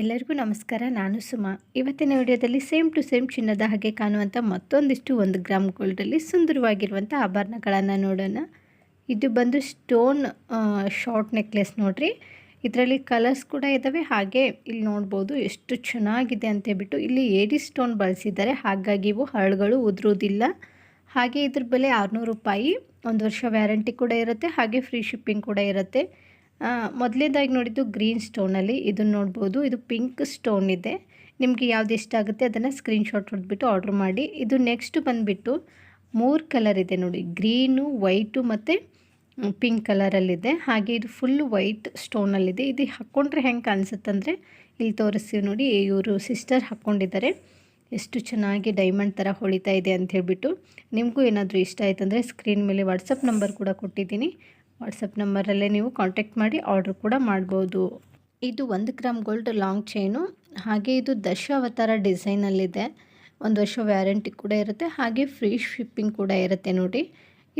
ಎಲ್ಲರಿಗೂ ನಮಸ್ಕಾರ, ನಾನು ಸುಮಾ. ಇವತ್ತಿನ ವಿಡಿಯೋದಲ್ಲಿ ಸೇಮ್ ಟು ಸೇಮ್ ಚಿನ್ನದ ಹಾಗೆ ಕಾಣುವಂಥ ಮತ್ತೊಂದಿಷ್ಟು ಒಂದು ಗ್ರಾಮ್ ಗೋಲ್ಡಲ್ಲಿ ಸುಂದರವಾಗಿರುವಂಥ ಆಭರಣಗಳನ್ನು ನೋಡೋಣ. ಇದು ಬಂದು ಸ್ಟೋನ್ ಶಾರ್ಟ್ ನೆಕ್ಲೆಸ್ ನೋಡ್ರಿ. ಇದರಲ್ಲಿ ಕಲರ್ಸ್ ಕೂಡ ಇದ್ದಾವೆ ಹಾಗೆ ಇಲ್ಲಿ ನೋಡ್ಬೋದು ಎಷ್ಟು ಚೆನ್ನಾಗಿದೆ ಅಂತ ಹೇಳ್ಬಿಟ್ಟು ಇಲ್ಲಿ ಏಡಿ ಸ್ಟೋನ್ ಬಳಸಿದ್ದಾರೆ. ಹಾಗಾಗಿ ಇವು ಹರಳುಗಳು ಉದುರೋದಿಲ್ಲ ಹಾಗೆ ಇದ್ರ ಬೆಲೆ ಆರುನೂರು ರೂಪಾಯಿ. ಒಂದು ವರ್ಷ ವ್ಯಾರಂಟಿ ಕೂಡ ಇರುತ್ತೆ. ಹಾಗೆ ಫ್ರೀ ಶಿಪ್ಪಿಂಗ್ ಕೂಡ ಇರುತ್ತೆ. ಮೊದಲೇದಾಗಿ ನೋಡಿದ್ದು ಗ್ರೀನ್ ಸ್ಟೋನಲ್ಲಿ ಇದನ್ನು ನೋಡ್ಬೋದು. ಇದು ಪಿಂಕ್ ಸ್ಟೋನ್ ಇದೆ. ನಿಮಗೆ ಯಾವ್ದು ಇಷ್ಟ ಆಗುತ್ತೆ ಅದನ್ನು ಸ್ಕ್ರೀನ್ಶಾಟ್ ಹೊಡೆದ್ಬಿಟ್ಟು ಆರ್ಡ್ರ್ ಮಾಡಿ. ಇದು ನೆಕ್ಸ್ಟ್ ಬಂದುಬಿಟ್ಟು ಮೂರು ಕಲರ್ ಇದೆ ನೋಡಿ. ಗ್ರೀನು, ವೈಟು ಮತ್ತು ಪಿಂಕ್ ಕಲರಲ್ಲಿದೆ. ಹಾಗೆ ಇದು ಫುಲ್ ವೈಟ್ ಸ್ಟೋನಲ್ಲಿದೆ. ಇದು ಹಾಕ್ಕೊಂಡ್ರೆ ಹೆಂಗೆ ಕಾಣಿಸುತ್ತಂದರೆ ಇಲ್ಲಿ ತೋರಿಸ್ತೀವಿ ನೋಡಿ. ಇವರು ಸಿಸ್ಟರ್ ಹಾಕ್ಕೊಂಡಿದ್ದಾರೆ ಎಷ್ಟು ಚೆನ್ನಾಗಿ ಡೈಮಂಡ್ ಥರ ಹೊಳಿತಾ ಇದೆ ಅಂತ ಹೇಳಿಬಿಟ್ಟು. ನಿಮಗೂ ಏನಾದರೂ ಇಷ್ಟ ಆಯ್ತಂದರೆ ಸ್ಕ್ರೀನ್ ಮೇಲೆ ವಾಟ್ಸಪ್ ನಂಬರ್ ಕೂಡ ಕೊಟ್ಟಿದ್ದೀನಿ. ವಾಟ್ಸಪ್ ನಂಬರಲ್ಲೇ ನೀವು ಕಾಂಟ್ಯಾಕ್ಟ್ ಮಾಡಿ ಆರ್ಡ್ರ್ ಕೂಡ ಮಾಡ್ಬೋದು. ಇದು ಒಂದು ಗ್ರಾಮ್ ಗೋಲ್ಡ್ ಲಾಂಗ್ ಚೈನು ಹಾಗೆ ಇದು ದಶ ಅವತಾರ ಡಿಸೈನಲ್ಲಿದೆ ಒಂದು ವರ್ಷ ವ್ಯಾರಂಟಿ ಕೂಡ ಇರುತ್ತೆ, ಹಾಗೆ ಫ್ರೀ ಶಿಪ್ಪಿಂಗ್ ಕೂಡ ಇರುತ್ತೆ ನೋಡಿ.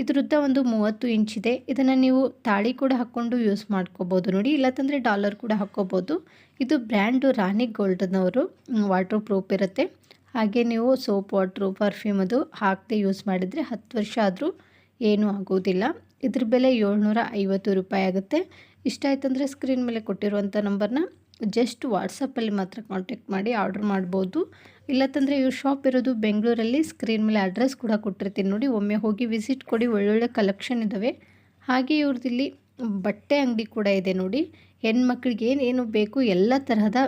ಇದ್ರದ್ದ ಒಂದು ಮೂವತ್ತು ಇದೆ. ಇದನ್ನು ನೀವು ತಾಳಿ ಕೂಡ ಹಾಕ್ಕೊಂಡು ಯೂಸ್ ಮಾಡ್ಕೋಬೋದು ನೋಡಿ ಇಲ್ಲತ್ತಂದರೆ ಡಾಲರ್ ಕೂಡ ಹಾಕ್ಕೋಬೋದು. ಇದು ಬ್ರ್ಯಾಂಡು ರಾಣಿ ಗೋಲ್ಡ್ನವರು ವಾಟರ್ ಪ್ರೂಫ್ ಇರುತ್ತೆ. ಹಾಗೆ ನೀವು ಸೋಪ್ ವಾಟ್ರು ಪರ್ಫ್ಯೂಮ್ ಅದು ಹಾಕದೆ ಯೂಸ್ ಮಾಡಿದರೆ ಹತ್ತು ವರ್ಷ ಆದರೂ ಏನೂ ಆಗೋದಿಲ್ಲ. ಇದ್ರ ಬೆಲೆ ಏಳ್ನೂರ ಐವತ್ತು ರೂಪಾಯಿ ಆಗುತ್ತೆ. ಇಷ್ಟ ಆಯ್ತಂದರೆ ಸ್ಕ್ರೀನ್ ಮೇಲೆ ಕೊಟ್ಟಿರುವಂಥ ನಂಬರ್ನ ಜಸ್ಟ್ ವಾಟ್ಸಪ್ಪಲ್ಲಿ ಮಾತ್ರ ಕಾಂಟ್ಯಾಕ್ಟ್ ಮಾಡಿ ಆರ್ಡ್ರ್ ಮಾಡ್ಬೋದು. ಇಲ್ಲತ್ತಂದರೆ ಇವ್ರ ಶಾಪ್ ಇರೋದು ಬೆಂಗಳೂರಲ್ಲಿ ಸ್ಕ್ರೀನ್ ಮೇಲೆ ಅಡ್ರೆಸ್ ಕೂಡ ಕೊಟ್ಟಿರ್ತೀನಿ ನೋಡಿ. ಒಮ್ಮೆ ಹೋಗಿ ವಿಸಿಟ್ ಕೊಡಿ, ಒಳ್ಳೊಳ್ಳೆ ಕಲೆಕ್ಷನ್ ಇದ್ದಾವೆ ಹಾಗೆ ಇವ್ರದ್ದಿಲ್ಲಿ ಬಟ್ಟೆ ಅಂಗಡಿ ಕೂಡ ಇದೆ ನೋಡಿ. ಹೆಣ್ಮಕ್ಳಿಗೆ ಏನೇನು ಬೇಕು ಎಲ್ಲ ತರಹದ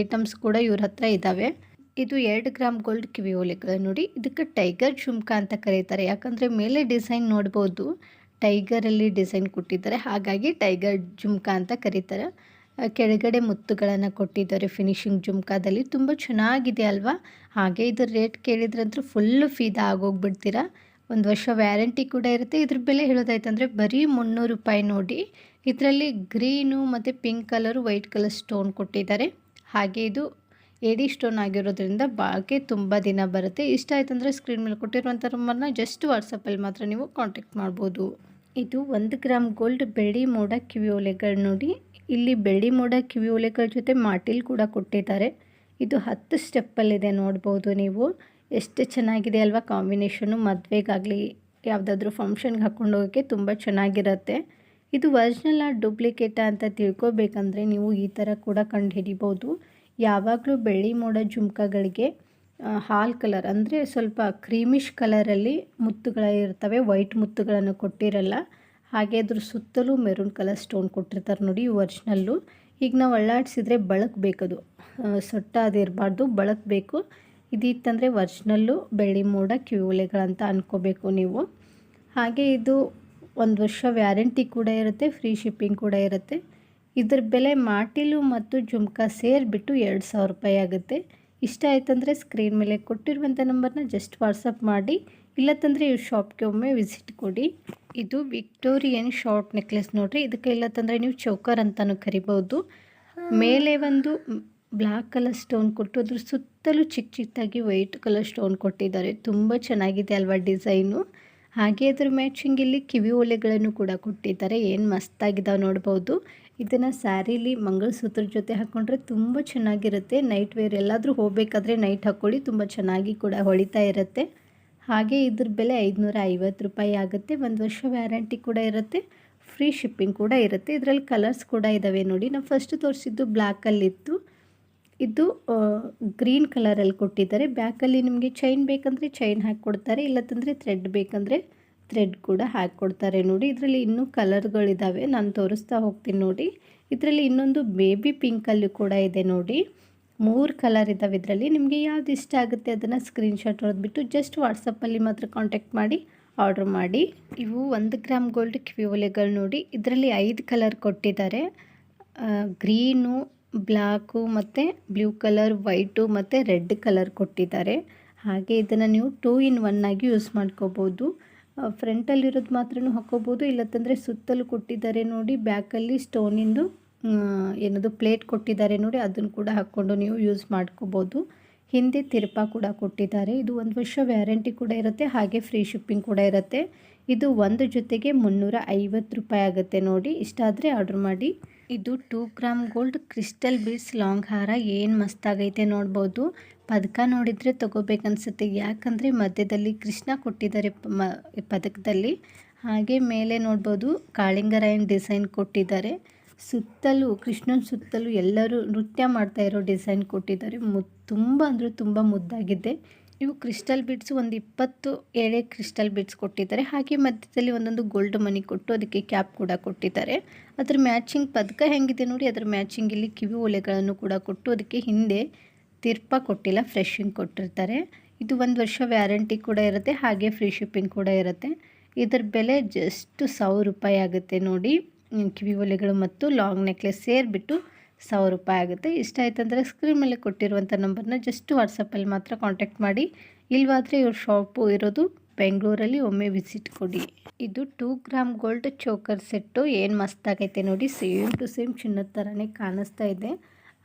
ಐಟಮ್ಸ್ ಕೂಡ ಇವ್ರ ಹತ್ರ ಇದ್ದಾವೆ ಇದು ಎರಡು ಗ್ರಾಮ್ ಗೋಲ್ಡ್ ಕಿವಿ ಓಲೆಗಳು ನೋಡಿ, ಇದಕ್ಕೆ ಟೈಗರ್ ಜುಮ್ಕಾ ಅಂತ ಕರೀತಾರೆ. ಯಾಕಂದರೆ ಮೇಲೆ ಡಿಸೈನ್ ನೋಡ್ಬೋದು ಟೈಗರಲ್ಲಿ ಡಿಸೈನ್ ಕೊಟ್ಟಿದ್ದಾರೆ. ಹಾಗಾಗಿ ಟೈಗರ್ ಜುಮ್ಕಾ ಅಂತ ಕರೀತಾರೆ. ಕೆಳಗಡೆ ಮುತ್ತುಗಳನ್ನು ಕೊಟ್ಟಿದ್ದಾರೆ ಫಿನಿಶಿಂಗ್ ಜುಮ್ಕಾದಲ್ಲಿ ತುಂಬ ಚೆನ್ನಾಗಿದೆ ಅಲ್ವಾ? ಹಾಗೆ ಇದ್ರ ರೇಟ್ ಕೇಳಿದ್ರಂತೂ ಫುಲ್ಲು ಫೀದಾ ಆಗೋಗ್ಬಿಡ್ತೀರಾ? ಒಂದು ವರ್ಷ ವ್ಯಾರಂಟಿ ಕೂಡ ಇರುತ್ತೆ. ಇದ್ರ ಬೆಲೆ ಹೇಳೋದಾಯ್ತಂದರೆ ಬರೀ ಮುನ್ನೂರು ರೂಪಾಯಿ ನೋಡಿ. ಇದರಲ್ಲಿ ಗ್ರೀನು ಮತ್ತು pink colour white colour stone ಕೊಟ್ಟಿದ್ದಾರೆ. ಹಾಗೆ ಇದು ಏಡಿ ಸ್ಟೋನ್ ಆಗಿರೋದ್ರಿಂದ ಬಾಳಿಕೆ ತುಂಬ ದಿನ ಬರುತ್ತೆ. ಇಷ್ಟ ಆಯ್ತಂದರೆ ಸ್ಕ್ರೀನ್ ಮೇಲೆ ಕೊಟ್ಟಿರುವಂಥ ನಂಬರ್ನ ಜಸ್ಟ್ ವಾಟ್ಸಪ್ಪಲ್ಲಿ ಮಾತ್ರ ನೀವು ಕಾಂಟ್ಯಾಕ್ಟ್ ಮಾಡ್ಬೋದು. ಇದು ಒಂದು ಗ್ರಾಮ್ ಗೋಲ್ಡ್ ಬೆಳ್ಳಿ ಮೋಡ ಕಿವಿ ಓಲೆಗಳು ನೋಡಿ. ಇಲ್ಲಿ ಬೆಳ್ಳಿ ಮೋಡ ಕಿವಿ ಓಲೆಗಳ ಜೊತೆ ಮಾಟಿಲ್ ಕೂಡ ಕೊಟ್ಟಿದ್ದಾರೆ. ಇದು ಹತ್ತು ಸ್ಟೆಪ್ಪಲ್ಲಿದೆ ನೋಡ್ಬೋದು ನೀವು. ಎಷ್ಟು ಚೆನ್ನಾಗಿದೆ ಅಲ್ವಾ ಕಾಂಬಿನೇಷನು ಮದುವೆಗಾಗಲಿ ಯಾವುದಾದ್ರೂ ಫಂಕ್ಷನ್ಗೆ ಹಾಕ್ಕೊಂಡು ಹೋಗೋಕ್ಕೆ ತುಂಬ ಚೆನ್ನಾಗಿರುತ್ತೆ. ಇದು ಒರಿಜಿನಲ್ ಆ ಡೂಪ್ಲಿಕೇಟಾ ಅಂತ ತಿಳ್ಕೊಬೇಕಂದ್ರೆ ನೀವು ಈ ಥರ ಕೂಡ ಕಂಡು ಹಿಡಿಬೋದು ಯಾವಾಗಲೂ ಬೆಳ್ಳಿ ಮೋಡ ಜುಮ್ಕಗಳಿಗೆ ಹಾಲ್ ಕಲರ್ ಅಂದರೆ ಸ್ವಲ್ಪ ಕ್ರೀಮಿಶ್ ಕಲರಲ್ಲಿ ಮುತ್ತುಗಳಿರ್ತವೆ ವೈಟ್ ಮುತ್ತುಗಳನ್ನು ಕೊಟ್ಟಿರಲ್ಲ, ಹಾಗೆ ಅದ್ರ ಸುತ್ತಲೂ ಮೆರೂನ್ ಕಲರ್ ಸ್ಟೋನ್ ಕೊಟ್ಟಿರ್ತಾರೆ ನೋಡಿ ಒರ್ಜಿನಲ್ಲು. ಈಗ ನಾವು ಅಳ್ಳಾಡಿಸಿದ್ರೆ ಬಳಕಬೇಕದು ಸೊಟ್ಟ ಅದಿರಬಾರ್ದು ಬಳಕಬೇಕು ಇದಿತ್ತಂದರೆ ಒರ್ಜಿನಲ್ಲು ಬೆಳ್ಳಿ ಮೋಡ ಕಿವಿಳೆಗಳಂತ ಅಂದ್ಕೋಬೇಕು ನೀವು. ಹಾಗೆ ಇದು ಒಂದು ವರ್ಷ ವ್ಯಾರಂಟಿ ಕೂಡ ಇರುತ್ತೆ, ಫ್ರೀ ಶಿಪ್ಪಿಂಗ್ ಕೂಡ ಇರುತ್ತೆ. ಇದ್ರ ಬೆಲೆ ಮಾಟಿಲು ಮತ್ತು ಜುಮ್ಕಾ ಸೇರಿಬಿಟ್ಟು ಎರಡು ಸಾವಿರ ರೂಪಾಯಿ ಆಗುತ್ತೆ. ಇಷ್ಟ ಆಯ್ತಂದರೆ ಸ್ಕ್ರೀನ್ ಮೇಲೆ ಕೊಟ್ಟಿರುವಂಥ ನಂಬರ್ನ ಜಸ್ಟ್ ವಾಟ್ಸಪ್ ಮಾಡಿ. ಇಲ್ಲ ತಂದರೆ ಈ ಶಾಪ್ಗೆ ಒಮ್ಮೆ ವಿಸಿಟ್ ಕೊಡಿ. ಇದು ವಿಕ್ಟೋರಿಯನ್ ಶಾರ್ಟ್ ನೆಕ್ಲೆಸ್ ನೋಡಿರಿ. ಇದಕ್ಕೆ ಇಲ್ಲ ತಂದರೆ ನೀವು ಚೌಕರ್ ಅಂತಲೂ ಕರಿಬೋದು. ಮೇಲೆ ಒಂದು ಬ್ಲ್ಯಾಕ್ ಕಲರ್ ಸ್ಟೋನ್ ಕೊಟ್ಟು ಅದ್ರ ಸುತ್ತಲೂ ಚಿಕ್ಕ ಚಿಕ್ಕದಾಗಿ ವೈಟ್ ಕಲರ್ ಸ್ಟೋನ್ ಕೊಟ್ಟಿದ್ದಾರೆ. ತುಂಬ ಚೆನ್ನಾಗಿದೆ ಅಲ್ವಾ ಡಿಸೈನು ಹಾಗೆ ಅದ್ರ ಮ್ಯಾಚಿಂಗ್ ಇಲ್ಲಿ ಕಿವಿ ಓಲೆಗಳನ್ನು ಕೂಡ ಕೊಟ್ಟಿದ್ದಾರೆ. ಏನು ಮಸ್ತಾಗಿದ್ದಾವೆ ನೋಡ್ಬೋದು. ಇದನ್ನು ಸ್ಯಾರೀಲಿ ಮಂಗಳಸೂತ್ರ ಜೊತೆ ಹಾಕ್ಕೊಂಡ್ರೆ ತುಂಬ ಚೆನ್ನಾಗಿರುತ್ತೆ. ನೈಟ್ ವೇರ್ ಎಲ್ಲಾದರೂ ಹೋಗಬೇಕಾದ್ರೆ ನೈಟ್ ಹಾಕ್ಕೊಳ್ಳಿ ತುಂಬ ಚೆನ್ನಾಗಿ ಕೂಡ ಹೊಳಿತಾ ಇರುತ್ತೆ. ಹಾಗೆ ಇದ್ರ ಬೆಲೆ ಐದುನೂರ ಐವತ್ತು ರೂಪಾಯಿ ಆಗುತ್ತೆ. ಒಂದು ವರ್ಷ ವ್ಯಾರಂಟಿ ಕೂಡ ಇರುತ್ತೆ. ಫ್ರೀ ಶಿಪ್ಪಿಂಗ್ ಕೂಡ ಇರುತ್ತೆ. ಇದರಲ್ಲಿ ಕಲರ್ಸ್ ಕೂಡ ಇದ್ದಾವೆ ನೋಡಿ. ನಾವು ಫಸ್ಟ್ ತೋರಿಸಿದ್ದು ಬ್ಲ್ಯಾಕಲ್ಲಿತ್ತು ಇದು ಗ್ರೀನ್ ಕಲರಲ್ಲಿ ಕೊಟ್ಟಿದ್ದಾರೆ. ಬ್ಯಾಕಲ್ಲಿ ನಿಮಗೆ ಚೈನ್ ಬೇಕಂದರೆ ಚೈನ್ ಹಾಕಿ ಕೊಡ್ತಾರೆ ಇಲ್ಲತ್ತಂದರೆ ಥ್ರೆಡ್ ಬೇಕಂದರೆ ಥ್ರೆಡ್ ಕೂಡ ಹಾಕ್ಕೊಡ್ತಾರೆ ನೋಡಿ. ಇದರಲ್ಲಿ ಇನ್ನೂ ಕಲರ್ಗಳಿದ್ದಾವೆ ನಾನು ತೋರಿಸ್ತಾ ಹೋಗ್ತೀನಿ ನೋಡಿ. ಇದರಲ್ಲಿ ಇನ್ನೊಂದು ಬೇಬಿ ಪಿಂಕಲ್ಲಿ ಕೂಡ ಇದೆ ನೋಡಿ. ಮೂರು ಕಲರ್ ಇದ್ದಾವೆ ಇದರಲ್ಲಿ. ನಿಮಗೆ ಯಾವ್ದು ಇಷ್ಟ ಆಗುತ್ತೆ ಅದನ್ನು ಸ್ಕ್ರೀನ್ಶಾಟ್ ಹೊಡೆದ್ಬಿಟ್ಟು ಜಸ್ಟ್ ವಾಟ್ಸಪ್ಪಲ್ಲಿ ಮಾತ್ರ ಕಾಂಟ್ಯಾಕ್ಟ್ ಮಾಡಿ, ಆರ್ಡ್ರ್ ಮಾಡಿ. ಇವು ಒಂದು ಗ್ರಾಮ್ ಗೋಲ್ಡ್ ಕಿವಿ ಒಲೆಗಳು ನೋಡಿ. ಇದರಲ್ಲಿ ಐದು ಕಲರ್ ಕೊಟ್ಟಿದ್ದಾರೆ. ಗ್ರೀನು ಬ್ಲ್ಯಾಕು ಮತ್ತು ಬ್ಲೂ ಕಲರ್, ವೈಟು ಮತ್ತು ರೆಡ್ ಕಲರ್ ಕೊಟ್ಟಿದ್ದಾರೆ. ಹಾಗೆ ಇದನ್ನು ನೀವು ಟೂ ಇನ್ ಒನ್ ಆಗಿ ಯೂಸ್ ಮಾಡ್ಕೋಬೋದು. ಫ್ರಂಟಲ್ಲಿರೋದು ಮಾತ್ರ ಹಾಕ್ಕೋಬೋದು ಇಲ್ಲತ್ತಂದರೆ ಸುತ್ತಲೂ ಕೊಟ್ಟಿದ್ದಾರೆ ನೋಡಿ, ಬ್ಯಾಕಲ್ಲಿ ಸ್ಟೋನಿಂದು ಏನದು ಪ್ಲೇಟ್ ಕೊಟ್ಟಿದ್ದಾರೆ ನೋಡಿ, ಅದನ್ನು ಕೂಡ ಹಾಕ್ಕೊಂಡು ನೀವು ಯೂಸ್ ಮಾಡ್ಕೋಬೋದು. ಹಿಂದೆ ತಿರುಪ ಕೂಡ ಕೊಟ್ಟಿದ್ದಾರೆ. ಇದು ಒಂದು ವರ್ಷ ವ್ಯಾರಂಟಿ ಕೂಡ ಇರುತ್ತೆ, ಹಾಗೆ ಫ್ರೀ ಶಿಪ್ಪಿಂಗ್ ಕೂಡ ಇರುತ್ತೆ. ಇದು ಒಂದು ಜೊತೆಗೆ ಮುನ್ನೂರ ಐವತ್ತು ರೂಪಾಯಿ ಆಗುತ್ತೆ ನೋಡಿ. ಇಷ್ಟ ಆದರೆ ಆರ್ಡ್ರ್ ಮಾಡಿ. ಇದು two gram gold crystal beads long ಹಾರ. ಏನು ಮಸ್ತಾಗೈತೆ ನೋಡ್ಬೋದು. ಪದಕ ನೋಡಿದರೆ ತೊಗೋಬೇಕನ್ಸುತ್ತೆ. ಯಾಕಂದರೆ ಮಧ್ಯದಲ್ಲಿ ಕೃಷ್ಣ ಕೊಟ್ಟಿದ್ದಾರೆ ಪದಕದಲ್ಲಿ. ಹಾಗೆ ಮೇಲೆ ನೋಡ್ಬೋದು, ಕಾಳಿಂಗರಾಯನ್ ಡಿಸೈನ್ ಕೊಟ್ಟಿದ್ದಾರೆ. ಸುತ್ತಲೂ, ಕೃಷ್ಣನ ಸುತ್ತಲೂ ಎಲ್ಲರೂ ನೃತ್ಯ ಮಾಡ್ತಾ ಇರೋ ಡಿಸೈನ್ ಕೊಟ್ಟಿದ್ದಾರೆ. ಮು, ತುಂಬ ಅಂದರೆ ತುಂಬ ಮುದ್ದಾಗಿದೆ. ಇವು ಕ್ರಿಸ್ಟಲ್ ಬಿಡ್ಸ್ ಒಂದು ಇಪ್ಪತ್ತು ಎಳೆ ಕ್ರಿಸ್ಟಲ್ ಬಿಡ್ಸ್ ಕೊಟ್ಟಿದ್ದಾರೆ. ಹಾಗೆ ಮಧ್ಯದಲ್ಲಿ ಒಂದೊಂದು ಗೋಲ್ಡ್ ಮನಿ ಕೊಟ್ಟು ಅದಕ್ಕೆ ಕ್ಯಾಪ್ ಕೂಡ ಕೊಟ್ಟಿದ್ದಾರೆ. ಅದ್ರ ಮ್ಯಾಚಿಂಗ್ ಪದಕ ಹೆಂಗಿದೆ ನೋಡಿ, ಅದ್ರ ಮ್ಯಾಚಿಂಗ್ ಇಲ್ಲಿ ಕಿವಿ ಒಲೆಗಳನ್ನು ಕೂಡ ಕೊಟ್ಟು ಅದಕ್ಕೆ ಹಿಂದೆ ತಿರ್ಪ ಕೊಟ್ಟಿಲ್ಲ, ಫ್ರೆಶಿಂಗ್ ಕೊಟ್ಟಿರ್ತಾರೆ. ಇದು ಒಂದು ವರ್ಷ ವ್ಯಾರಂಟಿ ಕೂಡ ಇರುತ್ತೆ, ಹಾಗೆ ಫ್ರೀ ಶಿಪ್ಪಿಂಗ್ ಕೂಡ ಇರುತ್ತೆ. ಇದರ ಬೆಲೆ ಜಸ್ಟ್ ಸಾವಿರ ರೂಪಾಯಿ ಆಗುತ್ತೆ ನೋಡಿ. ಕಿವಿ ಒಲೆಗಳು ಮತ್ತು ಲಾಂಗ್ ನೆಕ್ಲೆಸ್ ಸೇರಿಬಿಟ್ಟು ಸಾವಿರ ರೂಪಾಯಿ ಆಗುತ್ತೆ. ಇಷ್ಟ ಆಯ್ತಂದರೆ ಸ್ಕ್ರೀನ್ ಮೇಲೆ ಕೊಟ್ಟಿರುವಂಥ ನಂಬರ್ನ ಜಸ್ಟ್ ವಾಟ್ಸಪ್ಪಲ್ಲಿ ಮಾತ್ರ ಕಾಂಟ್ಯಾಕ್ಟ್ ಮಾಡಿ. ಇಲ್ವಾದರೆ ಇವ್ರ ಶಾಪು ಇರೋದು ಬೆಂಗಳೂರಲ್ಲಿ ಒಮ್ಮೆ ವಿಸಿಟ್ ಕೊಡಿ. ಇದು two gram gold choker set ಏನು ಮಸ್ತಾಗೈತೆ ನೋಡಿ. ಸೇಮ್ ಟು ಸೇಮ್ ಚಿನ್ನದ ಥರನೇ ಕಾಣಿಸ್ತಾ ಇದೆ.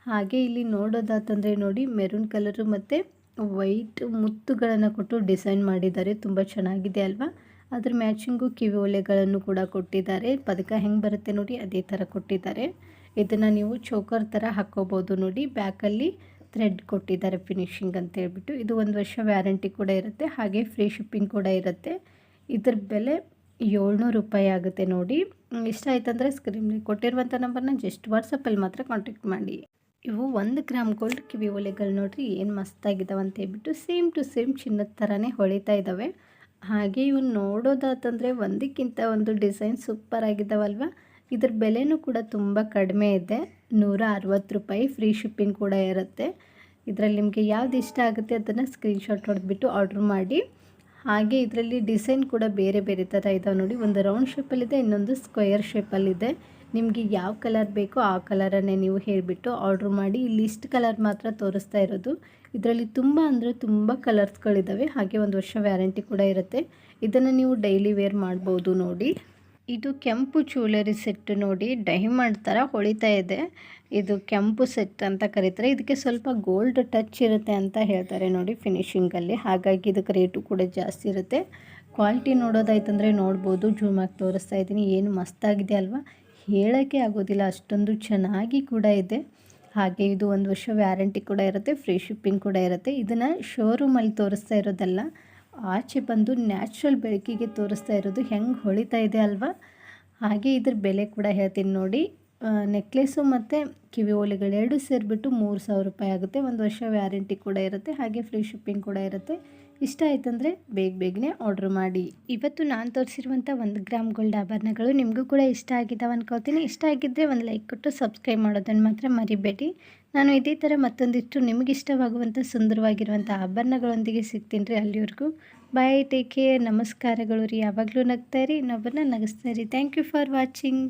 ಹಾಗೆ ಇಲ್ಲಿ ನೋಡೋದಾತಂದರೆ ನೋಡಿ ಮೆರೂನ್ ಕಲರು ಮತ್ತು ವೈಟ್ ಮುತ್ತುಗಳನ್ನು ಕೊಟ್ಟು ಡಿಸೈನ್ ಮಾಡಿದ್ದಾರೆ. ತುಂಬ ಚೆನ್ನಾಗಿದೆ ಅಲ್ವಾ? ಅದ್ರ ಮ್ಯಾಚಿಂಗು ಕಿವಿ ಒಲೆಗಳನ್ನು ಕೂಡ ಕೊಟ್ಟಿದ್ದಾರೆ. ಪದಕ ಹೆಂಗೆ ಬರುತ್ತೆ ನೋಡಿ ಅದೇ ಥರ ಕೊಟ್ಟಿದ್ದಾರೆ. ಇದನ್ನು ನೀವು ಚೋಕರ್ ಥರ ಹಾಕ್ಕೋಬೋದು ನೋಡಿ. ಬ್ಯಾಕಲ್ಲಿ ಥ್ರೆಡ್ ಕೊಟ್ಟಿದ್ದಾರೆ ಫಿನಿಶಿಂಗ್ ಅಂತ ಹೇಳ್ಬಿಟ್ಟು. ಇದು ಒಂದು ವರ್ಷ ವ್ಯಾರಂಟಿ ಕೂಡ ಇರುತ್ತೆ. ಹಾಗೆ ಫ್ರೀ ಶಿಪ್ಪಿಂಗ್ ಕೂಡ ಇರುತ್ತೆ. ಇದ್ರ ಬೆಲೆ ಏಳ್ನೂರು ರೂಪಾಯಿ ಆಗುತ್ತೆ ನೋಡಿ. ಇಷ್ಟ ಆಯ್ತಂದರೆ ಸ್ಕ್ರೀನ್ ಕೊಟ್ಟಿರುವಂಥ ನಂಬರ್ನ ಜಸ್ಟ್ ವಾಟ್ಸಪ್ಪಲ್ಲಿ ಮಾತ್ರ ಕಾಂಟ್ಯಾಕ್ಟ್ ಮಾಡಿ. ಇವು ಒಂದು ಗ್ರಾಮ್ ಗೋಲ್ಡ್ ಕಿವಿ ಒಲೆಗಳು ನೋಡಿರಿ ಏನು ಮಸ್ತಾಗಿದ್ದಾವೆ ಅಂತ ಹೇಳ್ಬಿಟ್ಟು ಸೇಮ್ ಟು ಸೇಮ್ ಚಿನ್ನದ ಥರನೇ ಹೊಳಿತಾ ಇದ್ದಾವೆ ಹಾಗೆ ಇವು ನೋಡೋದಾತಂದರೆ ಒಂದಕ್ಕಿಂತ ಒಂದು ಡಿಸೈನ್ ಸೂಪರ್ ಆಗಿದ್ದಾವಲ್ವ ಇದ್ರ ಬೆಲೆನೂ ಕೂಡ ತುಂಬ ಕಡಿಮೆ ಇದೆ. ನೂರ ಅರವತ್ತು ರೂಪಾಯಿ ಫ್ರೀ ಶಿಪ್ಪಿಂಗ್ ಕೂಡ ಇರುತ್ತೆ. ಇದರಲ್ಲಿ ನಿಮಗೆ ಯಾವ್ದು ಇಷ್ಟ ಆಗುತ್ತೆ ಅದನ್ನು ಸ್ಕ್ರೀನ್ಶಾಟ್ ಹೊಡೆದ್ಬಿಟ್ಟು ಆರ್ಡ್ರ್ ಮಾಡಿ. ಹಾಗೆ ಇದರಲ್ಲಿ ಡಿಸೈನ್ ಕೂಡ ಬೇರೆ ಬೇರೆ ಥರ ಇದಾವೆ ನೋಡಿ. ಒಂದು ರೌಂಡ್ ಶೇಪಲ್ಲಿದೆ ಇನ್ನೊಂದು ಸ್ಕ್ವೇರ್ ಶೇಪಲ್ಲಿದೆ ನಿಮಗೆ ಯಾವ ಕಲರ್ ಬೇಕೋ ಆ ಕಲರನ್ನೇ ನೀವು ಹೇಳಿಬಿಟ್ಟು ಆರ್ಡ್ರ್ ಮಾಡಿ. ಇಲ್ಲಿ ಇಷ್ಟು ಕಲರ್ ಮಾತ್ರ ತೋರಿಸ್ತಾ ಇರೋದು. ಇದರಲ್ಲಿ ತುಂಬ ಅಂದರೆ ತುಂಬ ಕಲರ್ಸ್ಗಳಿದ್ದಾವೆ, ಹಾಗೆ ಒಂದು ವರ್ಷ ವ್ಯಾರಂಟಿ ಕೂಡ ಇರುತ್ತೆ. ಇದನ್ನು ನೀವು ಡೈಲಿ ವೇರ್ ಮಾಡ್ಬೋದು ನೋಡಿ. ಇದು ಕೆಂಪು ಜ್ಯುವೆಲರಿ ಸೆಟ್ ನೋಡಿ, ಡೈಮಂಡ್ ಥರ ಹೊಳಿತಾ ಇದೆ. ಇದು ಕೆಂಪು ಸೆಟ್ ಅಂತ ಕರೀತಾರೆ. ಇದಕ್ಕೆ ಸ್ವಲ್ಪ ಗೋಲ್ಡ್ ಟಚ್ ಇರುತ್ತೆ ಅಂತ ಹೇಳ್ತಾರೆ ನೋಡಿ ಫಿನಿಶಿಂಗಲ್ಲಿ. ಹಾಗಾಗಿ ಇದಕ್ಕೆ ರೇಟು ಕೂಡ ಜಾಸ್ತಿ ಇರುತ್ತೆ. ಕ್ವಾಲಿಟಿ ನೋಡೋದಾಯ್ತಂದರೆ ನೋಡ್ಬೋದು ಜೂಮಾಗಿ ತೋರಿಸ್ತಾ ಇದ್ದೀನಿ. ಏನು ಮಸ್ತಾಗಿದೆ ಅಲ್ವಾ? ಹೇಳೋಕ್ಕೆ ಆಗೋದಿಲ್ಲ, ಅಷ್ಟೊಂದು ಚೆನ್ನಾಗಿ ಕೂಡ ಇದೆ. ಹಾಗೆ ಇದು ಒಂದು ವರ್ಷ ವ್ಯಾರಂಟಿ ಕೂಡ ಇರುತ್ತೆ, ಫ್ರೀ ಶಿಪ್ಪಿಂಗ್ ಕೂಡ ಇರುತ್ತೆ. ಇದನ್ನು ಶೋರೂಮಲ್ಲಿ ತೋರಿಸ್ತಾ ಇರೋದಲ್ಲ, ಆಚೆ ಬಂದು ನ್ಯಾಚುರಲ್ ಬೆಳಕಿಗೆ ತೋರಿಸ್ತಾ ಇರೋದು ಹೆಂಗೆ ಹೊಳಿತಾ ಇದೆ ಅಲ್ವಾ? ಹಾಗೆ ಇದ್ರ ಬೆಲೆ ಕೂಡ ಹೇಳ್ತೀನಿ ನೋಡಿ. ನೆಕ್ಲೆಸ್ಸು ಮತ್ತು ಕಿವಿ ಓಲೆಗಳು ಎರಡು ಸೇರಿಬಿಟ್ಟು ಮೂರು ಸಾವಿರ ರೂಪಾಯಿ ಆಗುತ್ತೆ. ಒಂದು ವರ್ಷ ವ್ಯಾರಂಟಿ ಕೂಡ ಇರುತ್ತೆ, ಹಾಗೆ ಫ್ರೀ ಶಿಪ್ಪಿಂಗ್ ಕೂಡ ಇರುತ್ತೆ. ಇಷ್ಟ ಆಯ್ತಂದರೆ ಬೇಗ ಬೇಗನೆ ಆರ್ಡ್ರ್ ಮಾಡಿ. ಇವತ್ತು ನಾನು ತೋರಿಸಿರುವಂಥ ಒಂದು ಗ್ರಾಮ್ ಗೋಲ್ಡ್ ಆಭರಣಗಳು ನಿಮಗೂ ಕೂಡ ಇಷ್ಟ ಆಗಿದ್ದಾವೆ ಅನ್ಕೋತೀನಿ ಇಷ್ಟ ಆಗಿದ್ದರೆ ಒಂದು ಲೈಕ್ ಕೊಟ್ಟು ಸಬ್ಸ್ಕ್ರೈಬ್ ಮಾಡೋದನ್ನು ಮಾತ್ರ ಮರಿಬೇಡಿ. ನಾನು ಇದೇ ಥರ ಮತ್ತೊಂದಿಷ್ಟು ನಿಮಗೆ ಇಷ್ಟವಾಗುವಂಥ ಸುಂದರವಾಗಿರುವಂಥ ಆಭರಣಗಳೊಂದಿಗೆ ಸಿಗ್ತೀನಿ ರೀ ಅಲ್ಲಿವರೆಗೂ. ಬಾಯ್ ಟೇಕ್ ಕೇರ್ ನಮಸ್ಕಾರಗಳು ರೀ. ಯಾವಾಗಲೂ ನಗ್ತಾ ಇರಿ ಇನ್ನೊಬ್ಬರನ್ನ ನಗಿಸ್ತಾ ಇರಿ. Thank you for watching